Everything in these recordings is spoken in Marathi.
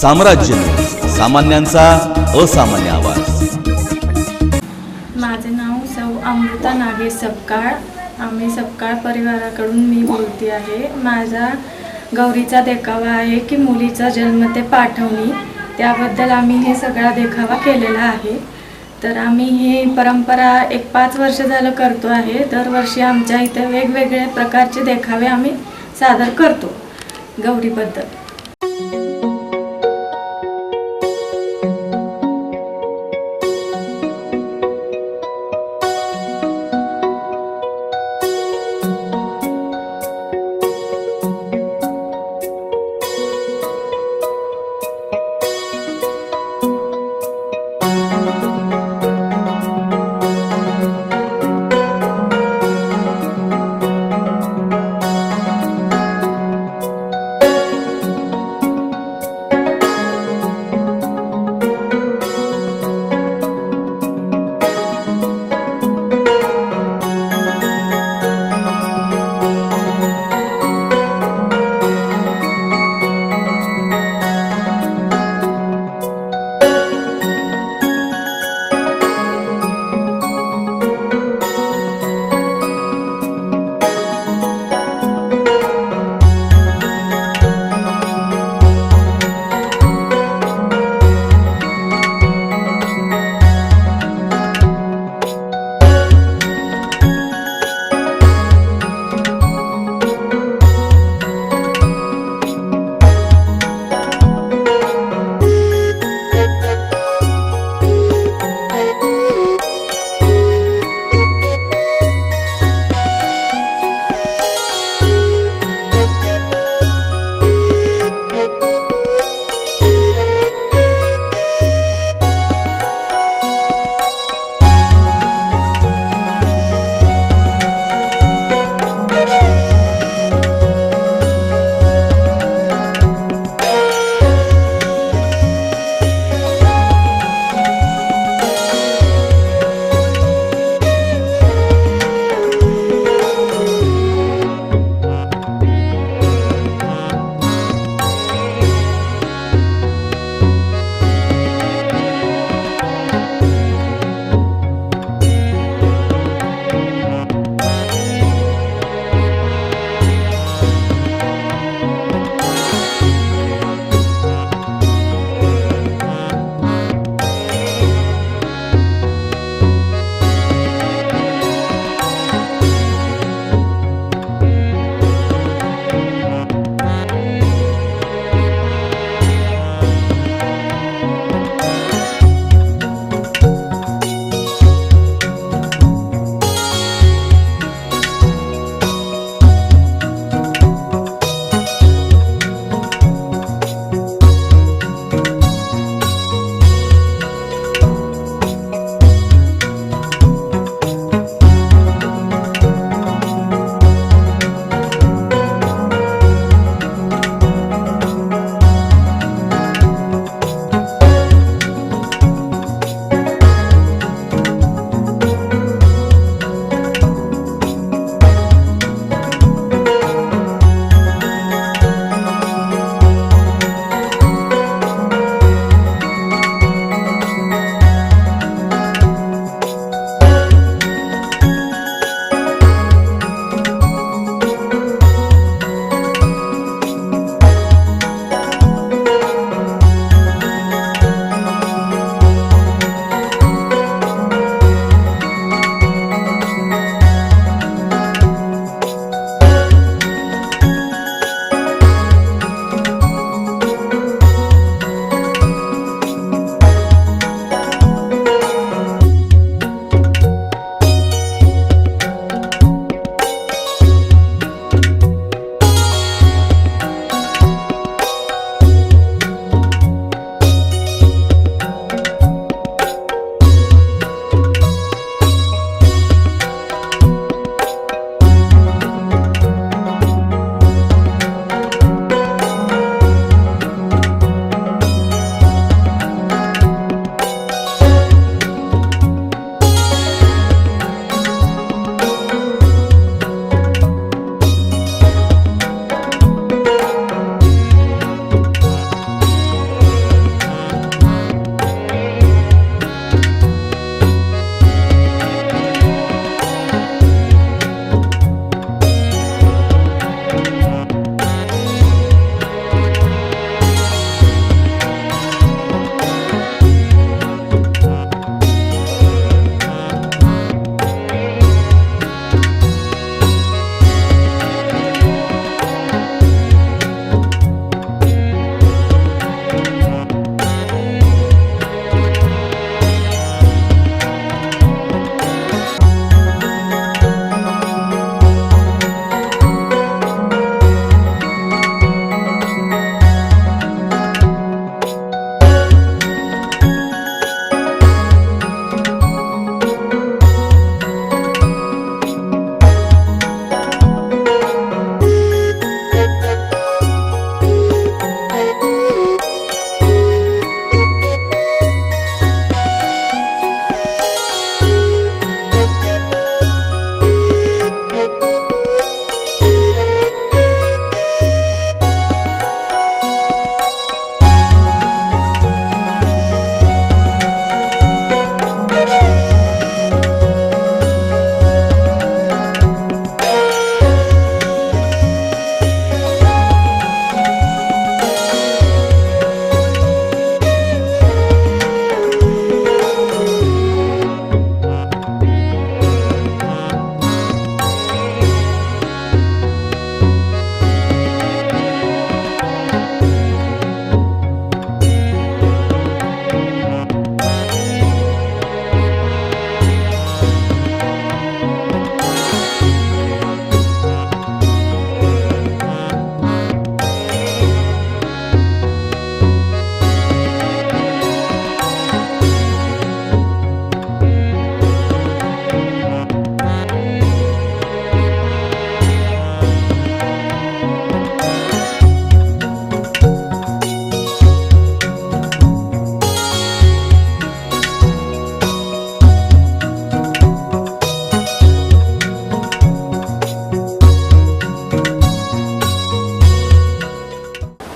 साम्राज्य. सामान्यांचा असामान्य आवाज. माझे नाव सौ अमृता नागेश सपकाळ. आम्ही सपकाळ परिवाराकडून मी बोलते आहे. माझा गौरीचा देखावा आहे की मुलीचा जन्म ते पाठवणी. त्याबद्दल आम्ही हे सगळा देखावा केलेला आहे. तर आम्ही ही परंपरा एक पाच वर्ष झालं करतो आहे. दरवर्षी आमच्या इथे वेगवेगळे प्रकारचे देखावे आम्ही सादर करतो गौरीबद्दल.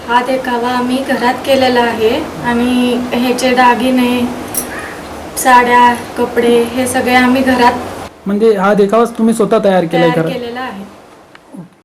हा देखावा आम्ही घरात केलेला आहे. आणि ह्याचे दागिने साड्या कपडे हे सगळे आम्ही घरात म्हणजे हा देखावाच तुम्ही स्वतः तयार केलाय तयार घरात? केलेला आहे